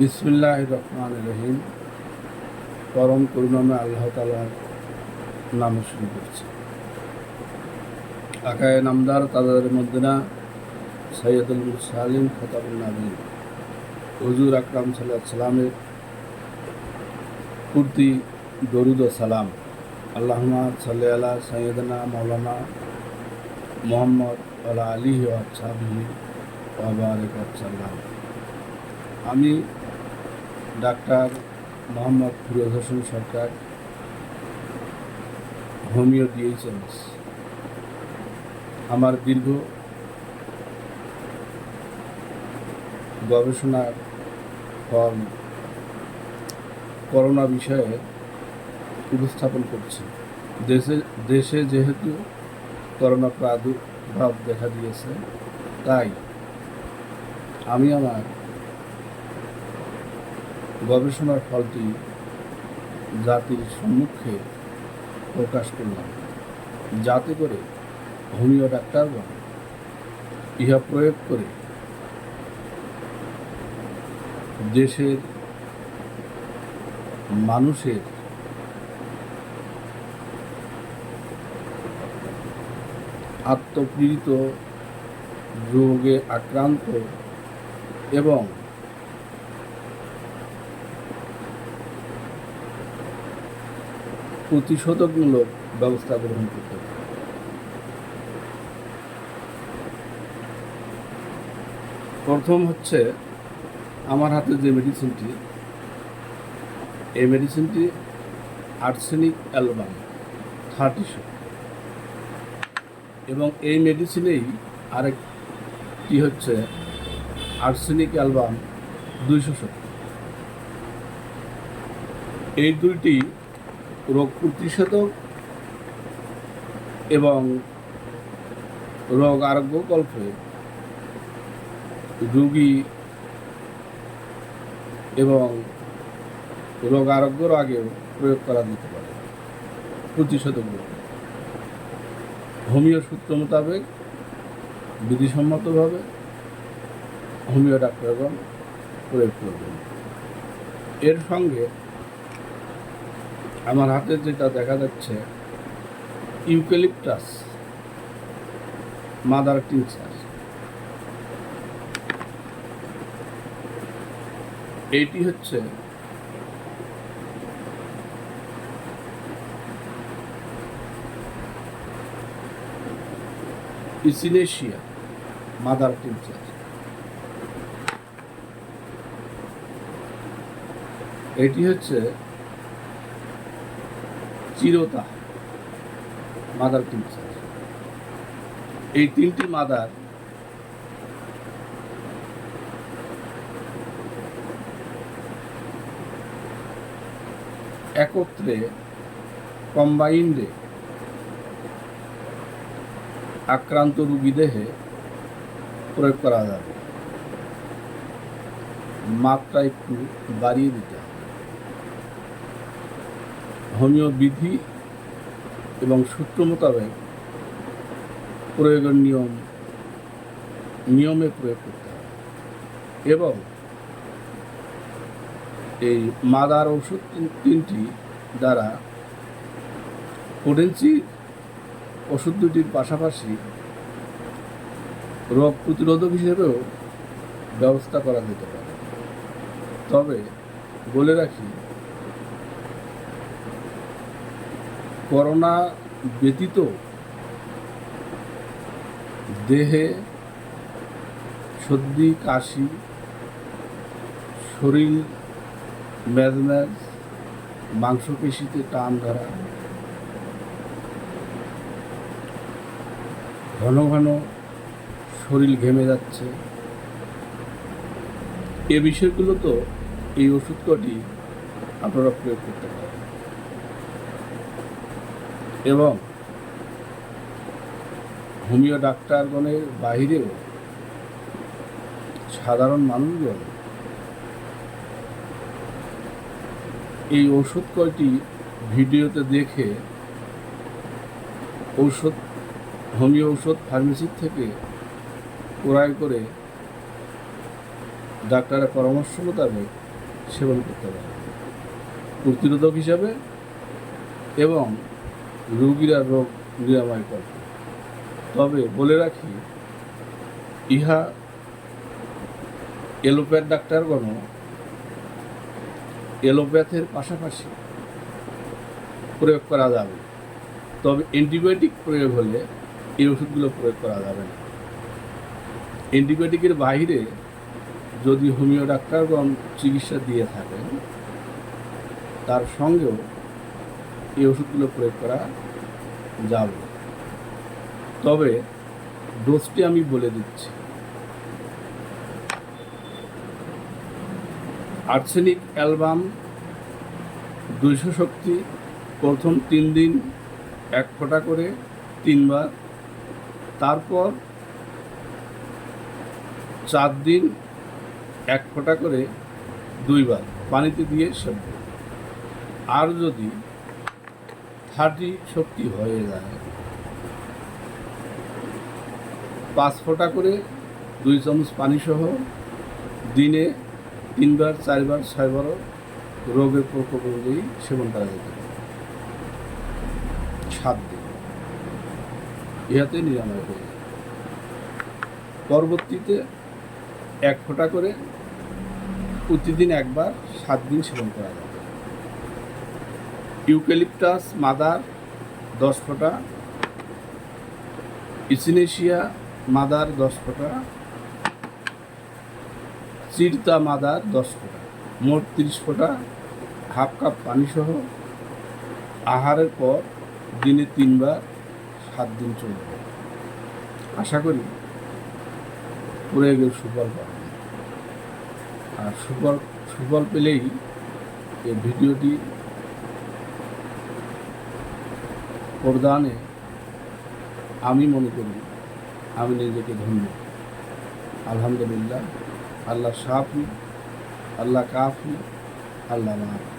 বিসমিল্লাহ রহমান রহিম। পরম করুণাময় আল্লাহ তালার নামে শুরু করছি। আকায় নামদার তাদের মদ্দিনা সৈয়দুল সালিম খতাবুল নাবিন হজুর আকরাম সাল্লাহ সাল্লামের কুর্তি দরুদ সালাম। আল্লাহমা সাল্লি আলা সৈয়দনা মৌলানা মোহাম্মদ আলা আলী সাহাবি ওয়াবারিক সাল্লাম। আমি doctor Mohammad Firoz Hossain Sarkar, homeo DHMS. আমার দীর্ঘ গবেষণার ফল করোনা বিষয়ে উপস্থাপন করছি। দেশে দেশে যেহেতু করোনা প্রাদুর্ভাব দেখা দিয়েছে, তাই আমি আমার গবেষণার ফলটি জাতির সম্মুখে প্রকাশ করলাম। যাতে করে হোমিও ডাক্তারগণ ইহা প্রয়োগ করে দেশের মানুষের আত্মপীড়িত রোগে আক্রান্ত এবং প্রতিষেধকমূলক ব্যবস্থা গ্রহণ করতে হবে। প্রথম হচ্ছে আমার হাতে যে মেডিসিনটি এই মেডিসিনটি আর্সেনিক অ্যালবাম থার্টিশো এবং এই মেডিসিনেই আরেকটি হচ্ছে আর্সেনিক অ্যালবাম দুইশো সত্তর এই দুইটি রোগ প্রতিষেধক এবং রোগ আরোগ্য গল্পে রুগী এবং রোগ আরোগ্যর আগেও প্রয়োগ করা যেতে পারে। প্রতিষেধকগুলো হোমিও সূত্র মোতাবেক বিধিসম্মতভাবে হোমিও ডাক্তারগণ প্রয়োগ করবেন। এর সঙ্গে আমার হাতে যেটা দেখা যাচ্ছে, ইউক্যালিপটাস, মাদার টিনচার এইটি হচ্ছে ইসিনেশিয়া, মাদার টিনচার এটি হচ্ছে চিরতা। মাদার টিনচার এই তিনটি মাদার একত্রে কম্বাইন্ডে আক্রান্ত রুগী দেহে প্রয়োগ করা যাবে। মাত্রা একটু বাড়িয়ে দিতে হবে। হোমিও বিধি এবং সূত্র মোতাবেক প্রয়োগের নিয়ম, নিয়মে প্রয়োগ করতে হবে এবং এই মাদার ওষুধ তিনটি দ্বারা পোটেন্সি ওষুধ দুটির পাশাপাশি রোগ প্রতিরোধক হিসেবেও ব্যবস্থা করা যেতে পারে। তবে বলে রাখি করোনা ব্যতীত দেহে সর্দি, কাশি, শরীর ম্যাজম্যাজ মাংসপেশিতে টান ধরা, ঘন ঘন শরীর ঘেমে যাচ্ছে। এ বিষয়গুলো তো এই ওষুধ কটি আপনারা প্রয়োগ করতে পারেন। এবং হোমিও ডাক্তারগণের বাহিরেও সাধারণ মানুষজন এই ওষুধ কয়টি ভিডিওতে দেখে ঔষধ, হোমিও ঔষধ ফার্মেসির থেকে ক্রয় করে ডাক্তারের পরামর্শ মোতাবেক সেবন করতে পারে। প্রতিরোধক হিসাবে এবং রোগীরা রোগ নিরাময় করে। তবে বলে রাখি, ইহা এলোপ্যাথ ডাক্তারগণ এলোপ্যাথের পাশাপাশি প্রয়োগ করা যাবে। তবে অ্যান্টিবায়োটিক প্রয়োগ হলে এই ওষুধগুলো প্রয়োগ করা যাবে না। অ্যান্টিবায়োটিকের বাইরে যদি হোমিও ডাক্তারগণ চিকিৎসা দিয়ে থাকেন, তার সঙ্গেও এই ওষুধগুলো প্রয়োগ করা যাবে। তবে ডোজটি আমি বলে দিচ্ছি। আর্সেনিক অ্যালবাম দুইশো শক্তি, প্রথম তিন দিন, এক ফোঁটা করে, তিনবার। তারপর চার দিন, এক ফোঁটা করে, দুইবার। পানিতে দিয়ে সেদ্ধ। আর যদি থার্টি শক্তি হয়ে যায়। পাঁচ ফোঁটা করে দুই চামচ পানি সহ দিনে তিনবার, চারবার, ছয়বারও রোগের প্রকোপ অনুযায়ী সেবন করা যেতে পারে। সাত দিন। ইহাতে নিরাময় হয়ে যায়। পরবর্তীতে এক ফোঁটা করে প্রতিদিন একবার সাত দিন সেবন করা যাবে ইউক্যালিপটাস, মাদার, দশ ফোঁটা। ইসিনেশিয়া, মাদার, দশ ফোঁটা। চিরতা, মাদার, দশ ফোঁটা। মোট তিরিশ ফোঁটা। হাফ কাপ পানি সহ আহারের পর দিনে তিনবার, সাত দিন চলবে। আশা করি প্রয়োগের সুফল পাবেন। আর সুফল সুফল পেলেই এই ভিডিওটি প্রদানে আমি মনে করি আমি নিজেকে ধন্য। আলহামদুলিল্লাহ আল্লাহ সাফি আল্লাহ কাফি আল্লাহ মাফি।